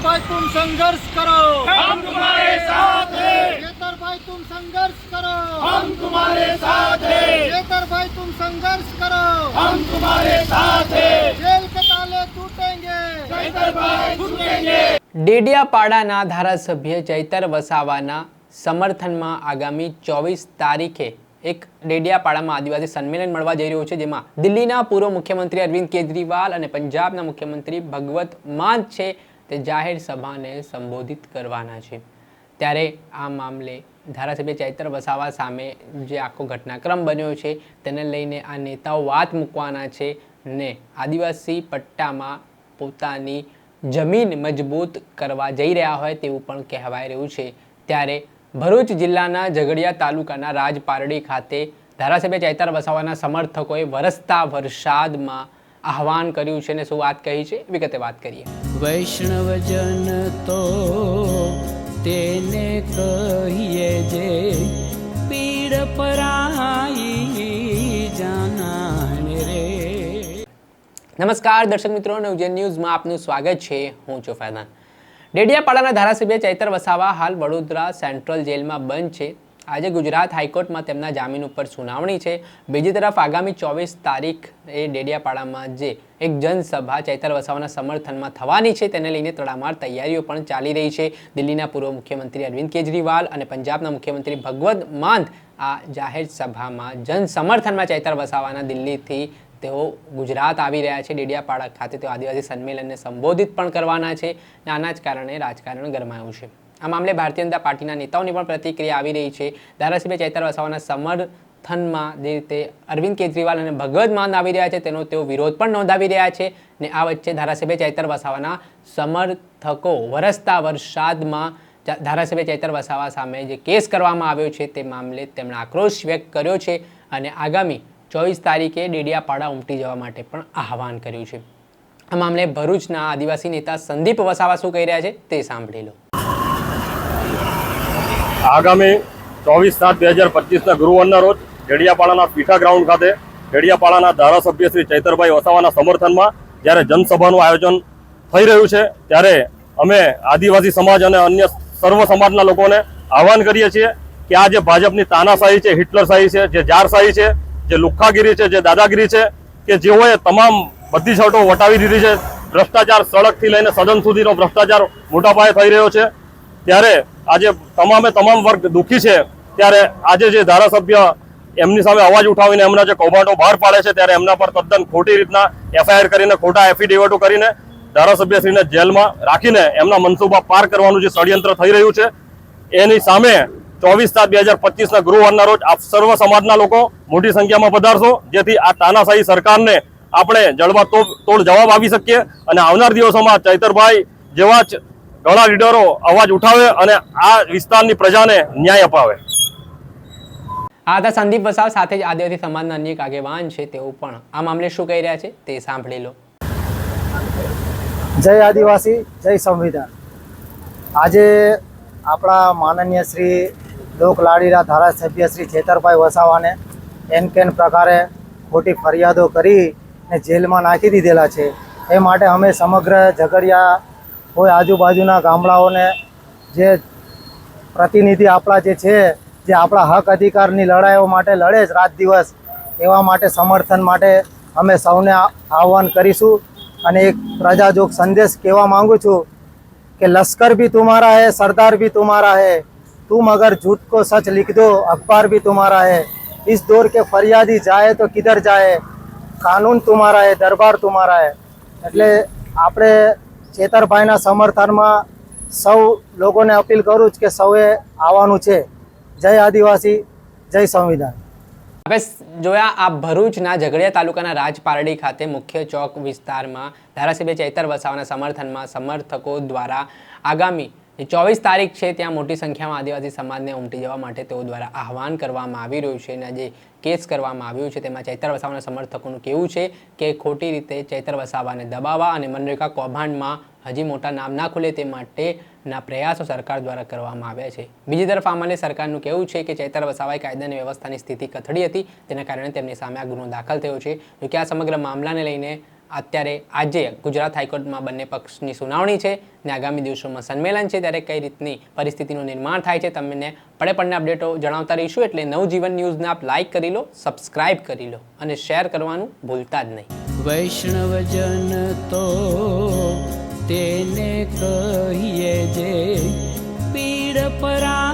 भाई तुम संघर्ष करो हम तुम्हारे साथ हैं नेतर भाई तुम संघर्ष करो हम तुम्हारे साथ हैं नेतर भाई तुम संघर्ष करो हम तुम्हारे साथ हैं जेल के ताले टूटेंगे चैतर भाई छूटेंगे ડેડિયાપાડાના ધારાસભ્ય ચૈતર વસાવાના સમર્થનમાં આગામી ચોવીસ તારીખે એક ડેડિયાપાડામાં આદિવાસી સંમેલન મળવા જઈ રહ્યું છે જેમાં દિલ્હીના પૂર્વ મુખ્યમંત્રી અરવિંદ કેજરીવાલ અને પંજાબના મુખ્યમંત્રી ભગવત માન છે તે જાહેર સભાને સંબોધિત કરવાના છે. ત્યારે આ મામલે ધારાસભ્ય ચૈત્ર વસાવા સામે જે આખો ઘટનાક્રમ બન્યો છે, તેને લઈને આ નેતાઓ વાત મૂકવાના છે ને આદિવાસી પટ્ટામાં પોતાની જમીન મજબૂત કરવા જઈ રહ્યા હોય તેવું પણ કહેવાઈ રહ્યું છે. ત્યારે ભરૂચ જિલ્લાના ઝઘડિયા તાલુકાના રાજપારડી ખાતે ધારાસભ્ય ચૈતર વસાવાના સમર્થકોએ વરસતા વરસાદમાં આહવાન કર્યું છે ને શું વાત કહી છે? વિગતે વાત કરીએ. વૈષ્ણવજન તો તેને કહીએ જે પીડ પરાઈ જાનાને રે. નમસ્કાર દર્શક મિત્રો નવજન ન્યૂઝમાં આપનું સ્વાગત છે. હું છું ફૈદાન ડેડિયાપાડાના ધારાસભ્ય ચૈતર વસાવા હાલ વડોદરા સેન્ટ્રલ જેલમાં બંધ છે. આજે ગુજરાત હાઈકોર્ટમાં તેમના જામીન ઉપર સુનાવણી છે. બીજી તરફ આગામી ચોવીસ તારીખ એ ડેડિયાપાડામાં જે એક જનસભા ચૈતર વસાવાના સમર્થનમાં થવાની છે, તેને લઈને તડામાર તૈયારીઓ પણ ચાલી રહી છે. દિલ્હીના પૂર્વ મુખ્યમંત્રી અરવિંદ કેજરીવાલ અને પંજાબના મુખ્યમંત્રી ભગવત માન આ જાહેર સભામાં જન સમર્થનમાં ચૈતર વસાવાના દિલ્હીથી તેઓ ગુજરાત આવી રહ્યા છે. ડેડિયાપાડા ખાતે તેઓ આદિવાસી સંમેલનને સંબોધિત પણ કરવાના છે. અને આના જ કારણે રાજકારણ ગરમાયું છે. આ મામલે ભારતીય જનતા પાર્ટીના નેતાઓની પણ પ્રતિક્રિયા આવી રહી છે. ધારાસભ્ય ચૈતર વસાવાના સમર્થનમાં જે રીતે અરવિંદ કેજરીવાલ અને ભગવત માન આવી રહ્યા છે, તેનો તેઓ વિરોધ પણ નોંધાવી રહ્યા છે ને આ વચ્ચે ધારાસભ્ય ચૈતર વસાવાના સમર્થકો વરસતા વરસાદમાં ધારાસભ્ય ચૈતર વસાવા સામે જે કેસ કરવામાં આવ્યો છે તે મામલે તેમણે આક્રોશ વ્યક્ત કર્યો છે અને આગામી ચોવીસ તારીખે ડેડિયાપાડા ઉમટી જવા માટે પણ આહવાન કર્યું છે. આ મામલે ભરૂચના આદિવાસી નેતા સંદીપ વસાવા શું કહી રહ્યા છે તે સાંભળી લો. આગામી ચોવીસ સાત બે હજાર પચીસના ગુરુવારના રોજ ડેડિયાપાડાના પીઠા ગ્રાઉન્ડ ખાતે ડેડિયાપાડાના ધારાસભ્ય શ્રી ચૈતરભાઈ વસાવાના સમર્થનમાં જ્યારે જનસભાનું આયોજન થઈ રહ્યું છે, ત્યારે અમે આદિવાસી સમાજ અને અન્ય સર્વ સમાજના લોકોને આહવાન કરીએ છીએ કે આ જે ભાજપની તાનાશાહી છે, હિટલરશાહી છે, જે જારશાહી છે, જે લુખ્ખાગીરી છે, જે દાદાગીરી છે, કે જેઓએ તમામ બધી શર્ટો વટાવી દીધી છે, ભ્રષ્ટાચાર સડકથી લઈને સદન સુધીનો ભ્રષ્ટાચાર મોટા પાયે થઈ રહ્યો છે, ત્યારે આજે તમામે તમામ વર્ગ દુઃખી છે, ત્યારે આજે જે ધારાસભ્ય એમની સામે અવાજ ઉઠાવીને એમના જે કૌભાંડો બહાર પાડે છે, ત્યારે એમના પર તદ્દન ખોટી રીતના એફઆઈઆર કરીને, ખોટા એફિડેવિટો કરીને ધારાસભ્યશ્રીને જેલમાં રાખીને એમના મનસુબા પાર કરવાનું જે ષડયંત્ર થઈ રહ્યું છે, એની સામે ચોવીસ સાત બે હજાર પચીસના ગુરુવારના રોજ આપ સર્વ સમાજના લોકો મોટી સંખ્યામાં પધારશો, જેથી આ તાનાશાહી સરકારને આપણે જળમાં તોડ જવાબ આપી શકીએ અને આવનાર દિવસોમાં ચૈતરભાઈ જેવા જ ઘણા લીડરો અવાજ ઉઠાવે અને આ વિસ્તારની પ્રજાને ન્યાય અપાવે. આ હતા સંદીપ વસાવ સાથે જ આદિવાસી સમાજના અન્ય એક આગેવાન છે તેઓ પણ. આ મામલે શું કહી રહ્યા છે તે સાંભળી લો. જય આદિવાસી જય સંવિધાન. આજે આપણા માનનીય શ્રી લોકલાડીના ધારાસભ્ય શ્રી જેતરભાઈ વસાવાને એન કેન પ્રકારે ખોટી ફરિયાદો કરીને જેલમાં નાખી દીધેલા છે. એ માટે અમે સમગ્ર ઝઘડિયા હોય આજુબાજુના ગામડાઓને જે પ્રતિનિધિ આપણા જે છે જે આપણા હક અધિકારની લડાઈઓ માટે લડે જ રાત દિવસ એવા માટે સમર્થન માટે અમે સૌને આ- આહવાન કરીશું અને એક પ્રજાજોગ સંદેશ કહેવા માંગુ છું कि लश्कर भी तुम्हारा है सरदार भी तुम्हारा है तुम अगर झूठ को सच लिख दो अखबार भी तुम्हारा है इस दौर के फरियादी जाए तो किधर जाए કાનૂન तुम्हारा है દરબાર तुम्हारा है એટલે આપણે ચેતરભાઈના સમર્થનમાં સૌ લોકોને અપીલ કરું છું કે સૌએ આવવાનું છે. જય આદિવાસી, જય સંવિધાન. હવે જોયા આ ભરૂચના ઝઘડિયા તાલુકાના રાજપારડી ખાતે મુખ્ય ચોક વિસ્તારમાં ધારાસભ્ય ચૈતર વસાવાના સમર્થનમાં સમર્થકો દ્વારા આગામી ચોવીસ તારીખ છે, ત્યાં મોટી સંખ્યામાં આદિવાસી સમાજને ઉમટી જવા માટે તેઓ દ્વારા આહવાન કરવામાં આવી રહ્યું છે અને જે કેસ કરવામાં આવ્યું છે. તેમાં ચૈતર વસાવાના સમર્થકોનું કેવું છે કે ખોટી રીતે ચૈતર વસાવાને દબાવવા અને મનરેગા કૌભાંડમાં હજી મોટા નામ ના ખુલે તે માટેના પ્રયાસો સરકાર દ્વારા કરવામાં આવ્યા છે. બીજી તરફ આ સરકારનું કહેવું છે કે ચૈતર વસાવાએ કાયદાની વ્યવસ્થાની સ્થિતિ કથળી હતી. તેના કારણે તેમની સામે આ ગુનો દાખલ થયો છે. જોકે આ સમગ્ર મામલાને લઈને અત્યારે આજે ગુજરાત હાઈકોર્ટમાં બંને પક્ષની સુનાવણી છે ને આગામી દિવસોમાં સંમેલન છે ત્યારે કઈ રીતની પરિસ્થિતિનું નિર્માણ થાય છે તમને પડે પડને અપડેટો જણાવતા રહીશું. એટલે નવજીવન ન્યૂઝને આપ લાઇક કરી લો સબસ્ક્રાઇબ કરી લો અને શેર કરવાનું ભૂલતા જ નહીં. વૈષ્ણવજન તો તેને કહીએ જે પીડ પરા